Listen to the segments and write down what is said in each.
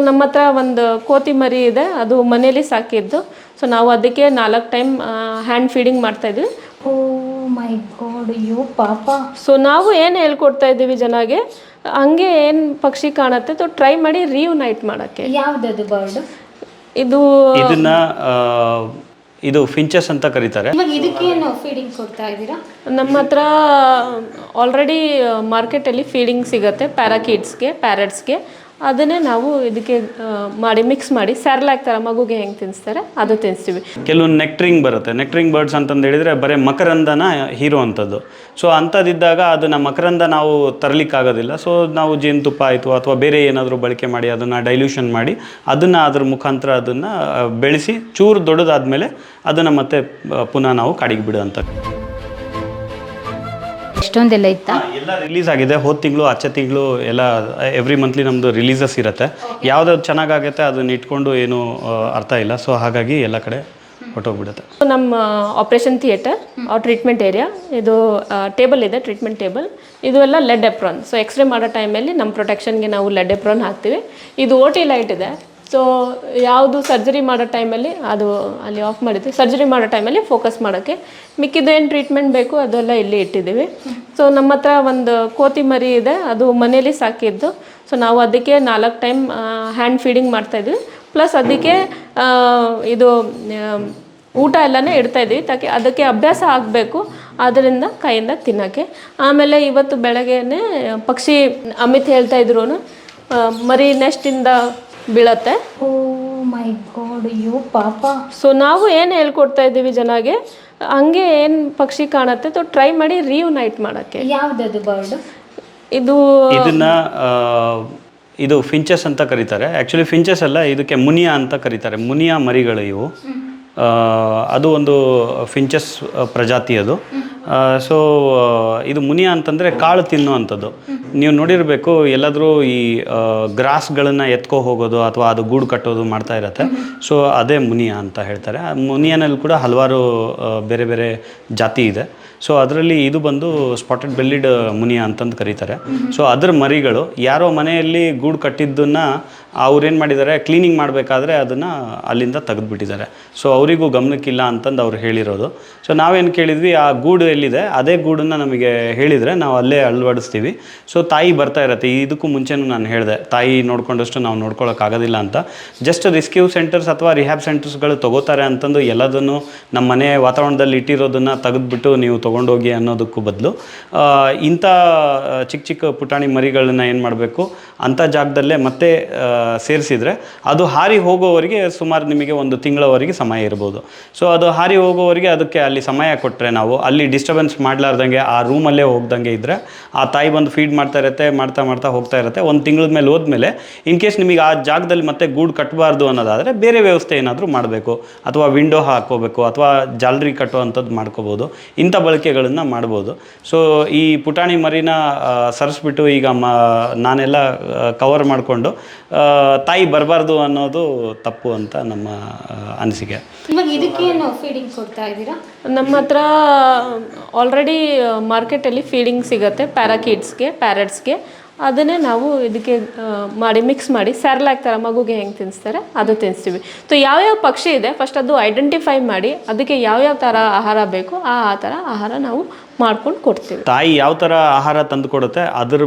ನಮ್ಮ ಹತ್ರ ಒಂದು ಕೋತಿ ಮರಿ ಇದೆ ಅದು ಮನೇಲಿ ಸಾಕಿದ್ದು. ಸೊ ನಾವು ಅದಕ್ಕೆ ನಾಲ್ಕು ಟೈಮ್ ಹ್ಯಾಂಡ್ ಫೀಡಿಂಗ್ ಮಾಡ್ತಾಯಿದ್ವಿ ಓ ಮೈ ಗಾಡ್ ಅಯ್ಯೋ ಪಾಪ. ಸೊ ನಾವು ಏನು ಹೇಳ್ಕೊಡ್ತಾ ಇದ್ದೀವಿ ಜನಗೆ ಹಂಗೆ ಏನು ಪಕ್ಷಿ ಕಾಣುತ್ತೆ ಸೊ ಟ್ರೈ ಮಾಡಿ ರೀಯುನೈಟ್ ಮಾಡೋಕ್ಕೆ. ಯಾವ್ದದು ಬರ್ಡ್ ಇದು ಇದನ್ನ ಆ, ಇದು ಫಿಂಚಸ್ ಅಂತ ಕರೀತಾರೆ. ಇವಾಗ ಇದಕ್ಕೇನು ಫೀಡಿಂಗ್ ಕೊಡ್ತಾ ಇದ್ದೀರಾ? ನಮ್ಮ ಹತ್ರ ಆಲ್ರೆಡಿ ಮಾರ್ಕೆಟಲ್ಲಿ ಫೀಡಿಂಗ್ ಸಿಗುತ್ತೆ ಪ್ಯಾರಾಕಿಡ್ಸ್ಗೆ ಪ್ಯಾರೆಟ್ಸ್ಗೆ ಅದನ್ನೇ ನಾವು ಇದಕ್ಕೆ ಮಾಡಿ ಮಿಕ್ಸ್ ಮಾಡಿ ಸ್ಯಾರ್ಲಾಕ್ ಥರ ಮಗುಗೆ ಹೆಂಗೆ ತಿನ್ನಿಸ್ತಾರೆ ಅದು ತಿನ್ಸ್ತೀವಿ. ಕೆಲವೊಂದು ನೆಕ್ಟ್ರಿಂಗ್ ಬರುತ್ತೆ. ನೆಕ್ಟ್ರಿಂಗ್ ಬರ್ಡ್ಸ್ ಅಂತಂದು ಹೇಳಿದರೆ ಬರೀ ಮಕರಂದನ ಹೀರೋ ಅಂಥದ್ದು ಸೊ ಅಂಥದ್ದಿದ್ದಾಗ ಅದನ್ನ ಮಕರಂದ ನಾವು ತರಲಿಕ್ಕಾಗೋದಿಲ್ಲ. ಸೊ ನಾವು ಜೇನುತುಪ್ಪ ಆಯಿತು ಅಥವಾ ಬೇರೆ ಏನಾದರೂ ಬಳಕೆ ಮಾಡಿ ಅದನ್ನು ಡೈಲ್ಯೂಷನ್ ಮಾಡಿ, ಅದನ್ನು ಅದ್ರ ಮುಖಾಂತರ ಅದನ್ನು ಬೆಳೆಸಿ, ಚೂರು ದೊಡ್ಡದಾದ್ಮೇಲೆ ಅದನ್ನು ಮತ್ತೆ ಪುನಃ ನಾವು ಕಾಡಿಗೆ ಬಿಡುವಂಥದ್ದು. ಎಷ್ಟೊಂದೆಲ್ಲ ಇತ್ತಾ? ಎಲ್ಲ ರಿಲೀಸ್ ಆಗಿದೆ. ಹೋದ ತಿಂಗಳು ಆಚೆ ತಿಂಗಳು ಎಲ್ಲ ಎವ್ರಿ ಮಂತ್ಲಿ ನಮ್ದು ರಿಲೀಸಸ್ ಇರುತ್ತೆ. ಯಾವ್ದು ಚೆನ್ನಾಗಾಗುತ್ತೆ ಅದನ್ನ ಇಟ್ಕೊಂಡು ಏನು ಆ, ಅರ್ಥ ಇಲ್ಲ. ಸೊ ಹಾಗಾಗಿ ಎಲ್ಲ ಕಡೆ ಹೊಟ್ಟೋಗ್ಬಿಡುತ್ತೆ ನಮ್ಮ ಆಪರೇಷನ್ ಥಿಯೇಟರ್ ಟ್ರೀಟ್ಮೆಂಟ್ ಏರಿಯಾ ಇದು ಟೇಬಲ್ ಇದೆ ಟ್ರೀಟ್ಮೆಂಟ್ ಟೇಬಲ್ ಇದು ಎಲ್ಲ ಲೆಡ್ ಎಪ್ರಾನ್ ಸೊ ಎಕ್ಸ್ರೇ ಮಾಡೋ ಟೈಮಲ್ಲಿ ನಮ್ಮ ಪ್ರೊಟೆಕ್ಷನ್ಗೆ ನಾವು ಲೆಡ್ ಎಪ್ರಾನ್ ಹಾಕ್ತೀವಿ. ಇದು ಓ ಟಿ ಲೈಟ್ ಇದೆ. ಸೊ ಯಾವುದು ಸರ್ಜರಿ ಮಾಡೋ ಟೈಮಲ್ಲಿ ಅದು ಅಲ್ಲಿ ಆಫ್ ಮಾಡಿದ್ವಿ ಸರ್ಜರಿ ಮಾಡೋ ಟೈಮಲ್ಲಿ ಫೋಕಸ್ ಮಾಡೋಕ್ಕೆ ಮಿಕ್ಕಿದ್ದು ಏನು ಟ್ರೀಟ್ಮೆಂಟ್ ಬೇಕು ಅದೆಲ್ಲ ಇಲ್ಲಿ ಇಟ್ಟಿದ್ದೀವಿ. ಸೊ ನಮ್ಮ ಹತ್ರ ಒಂದು ಕೋತಿ ಮರಿ ಇದೆ, ಅದು ಮನೇಲಿ ಸಾಕಿದ್ದು. ಸೊ ನಾವು ಅದಕ್ಕೆ ನಾಲ್ಕು ಟೈಮ್ ಹ್ಯಾಂಡ್ ಫೀಡಿಂಗ್ ಮಾಡ್ತಾಯಿದ್ವಿ ಪ್ಲಸ್ ಅದಕ್ಕೆ ಇದು ಊಟ ಎಲ್ಲನೇ ಇಡ್ತಾ ಇದ್ವಿ. ತಾಕಿ ಅದಕ್ಕೆ ಅಭ್ಯಾಸ ಆಗಬೇಕು. ಆದ್ದರಿಂದ ಕೈಯಿಂದ ತಿನ್ನೋಕ್ಕೆ ಆಮೇಲೆ ಇವತ್ತು ಬೆಳಗ್ಗೆನೆ ಪಕ್ಷಿ ಅಮಿತ್ ಹೇಳ್ತಾ ಇದ್ರು ಮರಿ ನೆಸ್ಟಿಂದ ಬೀಳತ್ತೆ. ಓ ಮೈ ಗಾಡ್ ಅಯ್ಯೋ ಪಾಪ. ಸೊ ನಾವು ಏನು ಹೇಳ್ಕೊಡ್ತಾ ಇದ್ದೀವಿ ಜನಗೆ ಹಂಗೆ ಏನು ಪಕ್ಷಿ ಕಾಣುತ್ತೆ ಸೊ ಟ್ರೈ ಮಾಡಿ ರಿಯುನೈಟ್ ಮಾಡೋಕ್ಕೆ. ಯಾವ್ದದು ಬರ್ಡ್ ಇದು ಇದನ್ನ ಆ, ಇದು ಫಿಂಚಸ್ ಅಂತ ಕರೀತಾರೆ. ಆ್ಯಕ್ಚುಲಿ ಫಿಂಚಸ್ ಅಲ್ಲ ಇದಕ್ಕೆ ಮುನಿಯಾ ಅಂತ ಕರೀತಾರೆ. ಮುನಿಯಾ ಮರಿಗಳು ಇವು. ಆ, ಅದು ಒಂದು ಫಿಂಚಸ್ ಪ್ರಜಾತಿ ಅದು. ಸೊ ಇದು ಮುನಿಯ ಅಂತಂದರೆ ಕಾಳು ತಿನ್ನುವಂಥದ್ದು. ನೀವು ನೋಡಿರಬೇಕು, ಎಲ್ಲಾದರೂ ಈ ಗ್ರಾಸ್ಗಳನ್ನು ಎತ್ಕೊ ಹೋಗೋದು ಅಥವಾ ಅದು ಗೂಡು ಕಟ್ಟೋದು ಮಾಡ್ತಾ ಇರತ್ತೆ. ಸೊ ಅದೇ ಮುನಿಯ ಅಂತ ಹೇಳ್ತಾರೆ. ಆ ಮುನಿಯಾನಲ್ಲಿ ಕೂಡ ಹಲವಾರು ಬೇರೆ ಬೇರೆ ಜಾತಿ ಇದೆ. ಸೊ ಅದರಲ್ಲಿ ಇದು ಬಂದು ಸ್ಪಾಟೆಡ್ ಬೆಲ್ಲಿಡ್ ಮುನಿಯ ಅಂತಂದು ಕರೀತಾರೆ. ಸೊ ಅದರ ಮರಿಗಳು, ಯಾರೋ ಮನೆಯಲ್ಲಿ ಗೂಡು ಕಟ್ಟಿದ್ದನ್ನು ಅವ್ರೇನು ಮಾಡಿದ್ದಾರೆ ಕ್ಲೀನಿಂಗ್ ಮಾಡಬೇಕಾದ್ರೆ ಅದನ್ನು ಅಲ್ಲಿಂದ ತೆಗೆದುಬಿಟ್ಟಿದ್ದಾರೆ. ಸೊ ಅವರಿಗೂ ಗಮನಕ್ಕಿಲ್ಲ ಅಂತಂದು ಅವ್ರು ಹೇಳಿರೋದು. ಸೊ ನಾವೇನು ಕೇಳಿದ್ವಿ, ಆ ಗೂಡು ಎಲ್ಲಿದೆ, ಅದೇ ಗೂಡನ್ನು ನಮಗೆ ಹೇಳಿದರೆ ನಾವು ಅಲ್ಲೇ ಅಳವಡಿಸ್ತೀವಿ. ಸೊ ತಾಯಿ ಬರ್ತಾ ಇರತ್ತೆ. ಇದಕ್ಕೂ ಮುಂಚೆನೂ ನಾನು ಹೇಳಿದೆ, ತಾಯಿ ನೋಡ್ಕೊಂಡಷ್ಟು ನಾವು ನೋಡ್ಕೊಳ್ಳೋಕ್ಕಾಗೋದಿಲ್ಲ ಅಂತ. ಜಸ್ಟ್ ರಿಸ್ಕ್ಯೂ ಸೆಂಟರ್ಸ್ ಅಥವಾ ರಿಹ್ಯಾಬ್ ಸೆಂಟರ್ಸ್ಗಳು ತಗೋತಾರೆ ಅಂತಂದು ಎಲ್ಲದನ್ನು ನಮ್ಮ ಮನೆ ವಾತಾವರಣದಲ್ಲಿ ಇಟ್ಟಿರೋದನ್ನು ತೆಗೆದುಬಿಟ್ಟು ನೀವು ತೊಗೊಂಡೋಗಿ ಅನ್ನೋದಕ್ಕೂ ಬದಲು. ಇಂಥ ಚಿಕ್ಕ ಚಿಕ್ಕ ಪುಟಾಣಿ ಮರಿಗಳನ್ನ ಏನು ಮಾಡಬೇಕು? ಅಂಥ ಜಾಗದಲ್ಲೇ ಮತ್ತೆ ಸೇರಿಸಿದರೆ ಅದು ಹಾರಿ ಹೋಗೋವರಿಗೆ ಸುಮಾರು ನಿಮಗೆ ಒಂದು ತಿಂಗಳವರೆಗೆ ಸಮಯ ಇರ್ಬೋದು. ಸೊ ಅದು ಹಾರಿ ಹೋಗೋವರಿಗೆ ಅದಕ್ಕೆ ಅಲ್ಲಿ ಸಮಯ ಕೊಟ್ಟರೆ ನಾವು, ಅಲ್ಲಿ ಡಿಸ್ಟರ್ಬೆನ್ಸ್ ಮಾಡಲಾರ್ದಂಗೆ, ಆ ರೂಮಲ್ಲೇ ಹೋಗ್ದಂಗೆ ಇದ್ದರೆ ಆ ತಾಯಿ ಬಂದು ಫೀಡ್ ಮಾಡ್ತಾ ಇರುತ್ತೆ, ಮಾಡ್ತಾ ಮಾಡ್ತಾ ಹೋಗ್ತಾ ಇರುತ್ತೆ, ಒಂದು ತಿಂಗಳ ಮೇಲೆ ಹೋದ್ಮೇಲೆ ಇನ್ ಕೇಸ್ ನಿಮಗೆ ಆ ಜಾಗದಲ್ಲಿ ಮತ್ತೆ ಗೂಡು ಕಟ್ಟಬಾರ್ದು ಅನ್ನೋದಾದರೆ, ಬೇರೆ ವ್ಯವಸ್ಥೆ ಏನಾದರೂ ಮಾಡಬೇಕು, ಅಥವಾ ವಿಂಡೋ ಹಾಕೋಬೇಕು ಅಥವಾ ಜಾಲರಿ ಕಟ್ಟುವಂಥದ್ದು ಮಾಡ್ಕೋಬೋದು, ಇಂಥ ಬಳಕೆಗಳನ್ನು ಮಾಡ್ಬೋದು. ಸೊ ಈ ಪುಟಾಣಿ ಮರಿನ ಸರಿಸ್ಬಿಟ್ಟು ಈಗ ಮ, ನಾನೆಲ್ಲ ಕವರ್ ಮಾಡಿಕೊಂಡು ತಾಯಿ ಬರಬಾರ್ದು ಅನ್ನೋದು ತಪ್ಪು ಅಂತ ನಮ್ಮ ಅನಿಸಿಕೆ. ಫೀಡಿಂಗ್ ಕೊಡ್ತಾ ಇದ್ದೀರಾ? ನಮ್ಮ ಹತ್ರ ಆಲ್ರೆಡಿ ಮಾರ್ಕೆಟಲ್ಲಿ ಫೀಡಿಂಗ್ ಸಿಗುತ್ತೆ ಪ್ಯಾರಾಕಿಡ್ಸ್ಗೆ ಪ್ಯಾರಟ್ಸ್ಗೆ ಅದನ್ನೇ ನಾವು ಇದಕ್ಕೆ ಮಾಡಿ ಮಿಕ್ಸ್ ಮಾಡಿ ಸ್ಯಾರ್ಲಾಕ್ ಥರ ಮಗುಗೆ ಹೆಂಗೆ ತಿನ್ನಿಸ್ತಾರೆ ಅದು ತಿನ್ನಿಸ್ತೀವಿ ಸೊ ಯಾವ್ಯಾವ ಪಕ್ಷಿ ಇದೆ ಫಸ್ಟ್ ಅದು ಐಡೆಂಟಿಫೈ ಮಾಡಿ ಅದಕ್ಕೆ ಯಾವ್ಯಾವ ಥರ ಆಹಾರ ಬೇಕು ಆ ಆ ಥರ ಆಹಾರ ನಾವು ಮಾಡ್ಕೊಂಡು ಕೊಡ್ತೀವಿ. ತಾಯಿ ಯಾವ ಥರ ಆಹಾರ ತಂದು ಕೊಡುತ್ತೆ ಅದ್ರ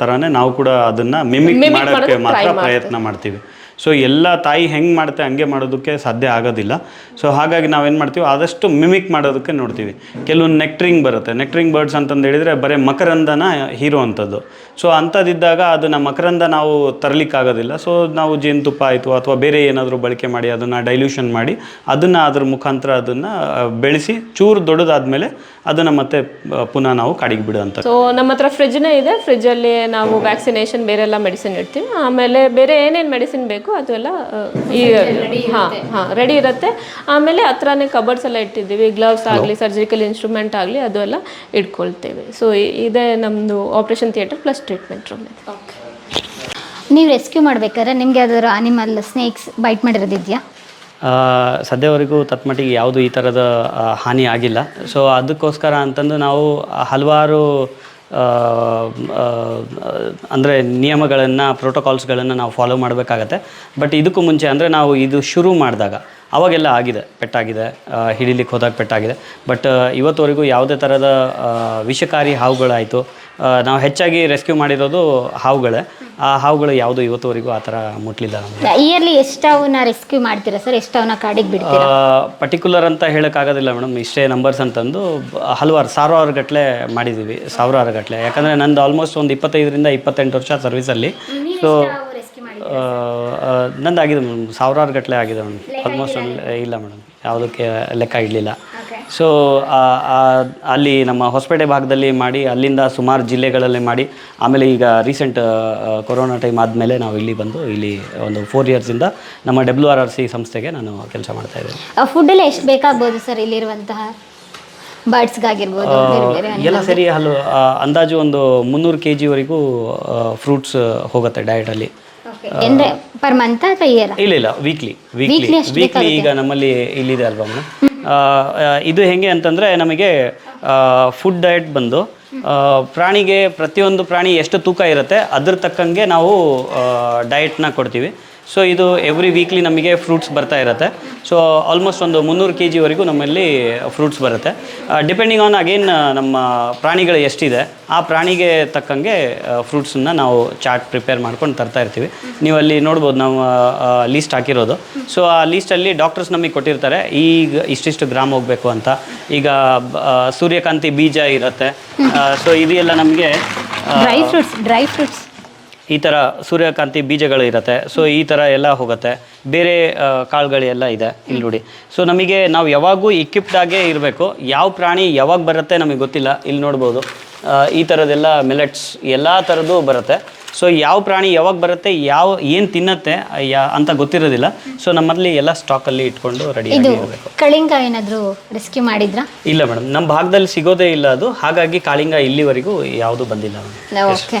ಥರನೇ ನಾವು ಕೂಡ ಅದನ್ನು ಮಿಮಿಕ್ ಮಾಡೋಕ್ಕೆ ಮಾತ್ರ ಪ್ರಯತ್ನ ಮಾಡ್ತೀವಿ. ಸೊ ಎಲ್ಲ ತಾಯಿ ಹೆಂಗೆ ಮಾಡುತ್ತೆ, ಹಂಗೆ ಮಾಡೋದಕ್ಕೆ ಸಾಧ್ಯ ಆಗೋದಿಲ್ಲ. ಸೊ ಹಾಗಾಗಿ ನಾವೇನು ಮಾಡ್ತೀವಿ, ಆದಷ್ಟು ಮಿಮಿಕ್ ಮಾಡೋದಕ್ಕೆ ನೋಡ್ತೀವಿ. ಕೆಲವೊಂದು ನೆಕ್ಟ್ರಿಂಗ್ ಬರುತ್ತೆ. ನೆಕ್ಟ್ರಿಂಗ್ ಬರ್ಡ್ಸ್ ಅಂತಂದು ಹೇಳಿದರೆ ಬರೀ ಮಕರಂದನ ಹೀರೋ ಅಂಥದ್ದು. ಸೊ ಅಂಥದ್ದಿದ್ದಾಗ ಅದನ್ನು ಮಕರಂದ ನಾವು ತರಲಿಕ್ಕಾಗೋದಿಲ್ಲ. ಸೊ ನಾವು ಜೇನುತುಪ್ಪ ಆಯಿತು ಅಥವಾ ಬೇರೆ ಏನಾದರೂ ಬಳಕೆ ಮಾಡಿ, ಅದನ್ನು ಡೈಲ್ಯೂಷನ್ ಮಾಡಿ, ಅದನ್ನು ಅದ್ರ ಮುಖಾಂತರ ಅದನ್ನು ಬೆಳೆಸಿ ಚೂರು ದೊಡ್ಡದಾದ್ಮೇಲೆ ಅದನ್ನು ಮತ್ತೆ ಪುನಃ ನಾವು ಕಾಡಿಗೆ ಬಿಡುವಂಥ ಸೊ ನಮ್ಮ ಹತ್ರ ಫ್ರಿಜ್ನೇ ಇದೆ. ಫ್ರಿಜ್ಜಲ್ಲಿ ನಾವು ವ್ಯಾಕ್ಸಿನೇಷನ್ ಬೇರೆಲ್ಲ ಮೆಡಿಸಿನ್ ಇಡ್ತೀವಿ. ಆಮೇಲೆ ಬೇರೆ ಏನೇನು ಮೆಡಿಸಿನ್ ಬೇಕು ಅದೆಲ್ಲ ಎಲ್ಲ ಈ ಹಾಂ ಹಾಂ ರೆಡಿ ಇರುತ್ತೆ. ಆಮೇಲೆ ಹತ್ರನೇ ಕಬರ್ಡ್ಸ್ ಎಲ್ಲ ಇಟ್ಟಿದ್ದೀವಿ ಗ್ಲವ್ಸ್ ಆಗಲಿ ಸರ್ಜಿಕಲ್ ಇನ್ಸ್ಟ್ರೂಮೆಂಟ್ ಆಗಲಿ ಅದು ಎಲ್ಲ ಇಟ್ಕೊಳ್ತೇವೆ ಸೊ ಇದೇ ನಮ್ಮದು operation theatre plus treatment room ಇದೆ. ನೀವು ರೆಸ್ಕ್ಯೂ ಮಾಡಬೇಕಾದ್ರೆ ನಿಮಗೆ ಯಾವ್ದಾದ್ರು ಅನಿಮಲ್ ಸ್ನೇಕ್ಸ್ ಬೈಟ್ ಮಾಡಿರೋದಿದೆಯಾ? ಆ, ಸದ್ಯವರೆಗೂ ತತ್ಮಟ್ಟಿಗೆ ಯಾವುದು ಈ ಥರದ ಹಾನಿ ಆಗಿಲ್ಲ. ಸೊ ಅದಕ್ಕೋಸ್ಕರ ಅಂತಂದು ನಾವು ಹಲವಾರು ಅಂದರೆ ನಿಯಮಗಳನ್ನು ಪ್ರೋಟೋಕಾಲ್ಸ್ಗಳನ್ನು ನಾವು ಫಾಲೋ ಮಾಡಬೇಕಾಗತ್ತೆ. ಬಟ್ ಇದಕ್ಕೂ ಮುಂಚೆ ಅಂದರೆ ನಾವು ಇದು ಶುರು ಮಾಡಿದಾಗ ಅವಾಗೆಲ್ಲ ಆಗಿದೆ ಪೆಟ್ಟಾಗಿದೆ ಹಿಡೀಲಿಕ್ಕೆ ಹೋದಾಗ ಪೆಟ್ಟಾಗಿದೆ. ಬಟ್ ಇವತ್ತುವರೆಗೂ ಯಾವುದೇ ಥರದ ವಿಷಕಾರಿ ಹಾವುಗಳಾಯಿತು. ನಾವು ಹೆಚ್ಚಾಗಿ ರೆಸ್ಕ್ಯೂ ಮಾಡಿರೋದು ಹಾವುಗಳೇ. ಆ ಹಾವುಗಳು ಯಾವುದು ಇವತ್ತುವರೆಗೂ ಆ ಥರ ಮುಟ್ಲಿಲ್ಲ ಇಯರ್ಲಿ ಎಷ್ಟು ಅವನ್ನ ರೆಸ್ಕ್ಯೂ ಮಾಡ್ತೀರಾ ಸರ್? ಎಷ್ಟು ಅವನ್ನ ಕಾಡಿಗೆ ಬಿಡ್ತೀರಾ? ಪರ್ಟಿಕ್ಯುಲರ್ ಅಂತ ಹೇಳೋಕ್ಕಾಗೋದಿಲ್ಲ ಮೇಡಮ್. ಇಷ್ಟೇ ನಂಬರ್ಸ್ ಅಂತಂದು ಹಲವಾರು ಸಾವಿರಾರು ಗಟ್ಟಲೆ ಮಾಡಿದ್ದೀವಿ ಸಾವಿರಾರು ಗಟ್ಟಲೆ ಯಾಕಂದರೆ ನಂದು ಆಲ್ಮೋಸ್ಟ್ ಒಂದು ಇಪ್ಪತ್ತೈದರಿಂದ ಇಪ್ಪತ್ತೆಂಟು ವರ್ಷ ಸರ್ವಿಸಲ್ಲಿ ಸೊ ನಂದು ಆಗಿದೆ ಮೇಡಮ್. ಸಾವಿರಾರು ಗಟ್ಟಲೆ ಆಗಿದೆ ಮೇಡಮ್. ಆಲ್ಮೋಸ್ಟ್ ಇಲ್ಲ ಮೇಡಮ್. ಯಾವುದಕ್ಕೆ ಲೆಕ್ಕ ಇಡಲಿಲ್ಲ. ಸೊ ಅಲ್ಲಿ ನಮ್ಮ ಹೊಸಪೇಟೆ ಭಾಗದಲ್ಲಿ ಮಾಡಿ ಅಲ್ಲಿಂದ ಸುಮಾರು ಜಿಲ್ಲೆಗಳಲ್ಲಿ ಮಾಡಿ ಆಮೇಲೆ ಈಗ ರೀಸೆಂಟ್ ಕೊರೋನಾ ಟೈಮ್ ಆದಮೇಲೆ ನಾವು ಇಲ್ಲಿ ಬಂದು ಇಲ್ಲಿ ಒಂದು ಫೋರ್ ಇಯರ್ಸಿಂದ ನಮ್ಮ ಡಬ್ಲ್ಯೂ ಆರ್ ಆರ್ ಸಿ ಸಂಸ್ಥೆಗೆ ನಾನು ಕೆಲಸ ಮಾಡ್ತಾ ಇದ್ದೇನೆ. ಫುಡ್ ಎಲ್ಲ ಎಷ್ಟು ಬೇಕಾಗ್ಬೋದು ಸರ್ ಇಲ್ಲಿರುವಂತಹ ಬರ್ಡ್ಸ್ಗಾಗಿರ್ಬೋದು ಎಲ್ಲ ಸರಿ ಹಲ್ವ ಅಂದಾಜು ಒಂದು ಮುನ್ನೂರು ಕೆ ಜಿವರೆಗೂ ಫ್ರೂಟ್ಸ್ ಹೋಗುತ್ತೆ ಡಯಟಲ್ಲಿ ಅಂದರೆ ಪರ್ ಮಂತ್ ಅಥವಾ ಇಯರ್ ಇಲ್ಲ ಇಲ್ಲ ವೀಕ್ಲಿ ವೀಕ್ಲಿ ವೀಕ್ಲಿ ಈಗ ನಮ್ಮಲ್ಲಿ ಇಲ್ಲಿದೆ ಅಲ್ವಾ ಮೇಡಮ್ ಇದು ಹೆಂಗೆ ಅಂತಂದರೆ ನಮಗೆ ಫುಡ್ ಡಯಟ್ ಬಂದು ಪ್ರಾಣಿಗೆ ಪ್ರತಿಯೊಂದು ಪ್ರಾಣಿ ಎಷ್ಟು ತೂಕ ಇರುತ್ತೆ ಅದ್ರ ತಕ್ಕಂಗೆ ನಾವು ಡಯಟ್ನ ಕೊಡ್ತೀವಿ. ಸೊ ಇದು ಎವ್ರಿ ವೀಕ್ಲಿ ನಮಗೆ ಫ್ರೂಟ್ಸ್ ಬರ್ತಾ ಇರುತ್ತೆ. ಸೊ ಆಲ್ಮೋಸ್ಟ್ ಒಂದು ಮುನ್ನೂರು ಕೆ ಜಿವರೆಗೂ ನಮ್ಮಲ್ಲಿ ಫ್ರೂಟ್ಸ್ ಬರುತ್ತೆ. ಡಿಪೆಂಡಿಂಗ್ ಆನ್ ಅಗೇನ್ ನಮ್ಮ ಪ್ರಾಣಿಗಳು ಎಷ್ಟಿದೆ, ಆ ಪ್ರಾಣಿಗೆ ತಕ್ಕಂಗೆ ಫ್ರೂಟ್ಸನ್ನು ನಾವು ಚಾಟ್ ಪ್ರಿಪೇರ್ ಮಾಡ್ಕೊಂಡು ತರ್ತಾ ಇರ್ತೀವಿ. ನೀವು ಅಲ್ಲಿ ನೋಡ್ಬೋದು, ನಾವು ಲೀಸ್ಟ್ ಹಾಕಿರೋದು. ಸೊ ಆ ಲೀಸ್ಟಲ್ಲಿ ಡಾಕ್ಟರ್ಸ್ ನಮಗೆ ಕೊಟ್ಟಿರ್ತಾರೆ, ಈಗ ಇಷ್ಟಿಷ್ಟು ಗ್ರಾಮ್ ಹೋಗಬೇಕು ಅಂತ. ಈಗ ಸೂರ್ಯಕಾಂತಿ ಬೀಜ ಇರುತ್ತೆ. ಸೊ ಇದೆಲ್ಲ ನಮಗೆ ಡ್ರೈ ಫ್ರೂಟ್ಸ್ ಡ್ರೈ ಫ್ರೂಟ್ಸ್ ಈ ಥರ ಸೂರ್ಯಕಾಂತಿ ಬೀಜಗಳು ಇರುತ್ತೆ. ಸೊ ಈ ಥರ ಎಲ್ಲ ಹೋಗುತ್ತೆ. ಬೇರೆ ಕಾಳುಗಳೆಲ್ಲ ಇದೆ ಇಲ್ಲಿ ನೋಡಿ. ಸೊ ನಮಗೆ ನಾವು ಯಾವಾಗೂ ಇಕ್ವಿಪ್ಡ್ ಆಗೇ ಇರಬೇಕು. ಯಾವ ಪ್ರಾಣಿ ಯಾವಾಗ ಬರುತ್ತೆ ನಮಗೆ ಗೊತ್ತಿಲ್ಲ. ಇಲ್ಲಿ ನೋಡ್ಬೋದು. ಈ ಥರದ್ದೆಲ್ಲ ಮಿಲೆಟ್ಸ್ ಎಲ್ಲ ಥರದ್ದು ಬರುತ್ತೆ. ಸೊ ಯಾವ ಪ್ರಾಣಿ ಯಾವಾಗ ಬರುತ್ತೆ ಯಾವ ಏನು ತಿನ್ನತ್ತೆ ಯಾ ಅಂತ ಗೊತ್ತಿರೋದಿಲ್ಲ. ಸೊ ನಮ್ಮಲ್ಲಿ ಎಲ್ಲ ಸ್ಟಾಕಲ್ಲಿ ಇಟ್ಕೊಂಡು ರೆಡಿ ಇದು ಕಳಿಂಗ ಏನಾದರೂ ರೆಸ್ಕ್ಯೂ ಮಾಡಿದ್ರಾ? ಇಲ್ಲ ಮೇಡಮ್. ನಮ್ಮ ಭಾಗದಲ್ಲಿ ಸಿಗೋದೇ ಇಲ್ಲ ಅದು. ಹಾಗಾಗಿ ಕಾಳಿಂಗ ಇಲ್ಲಿವರೆಗೂ ಯಾವುದು ಬಂದಿಲ್ಲ madam. Okay.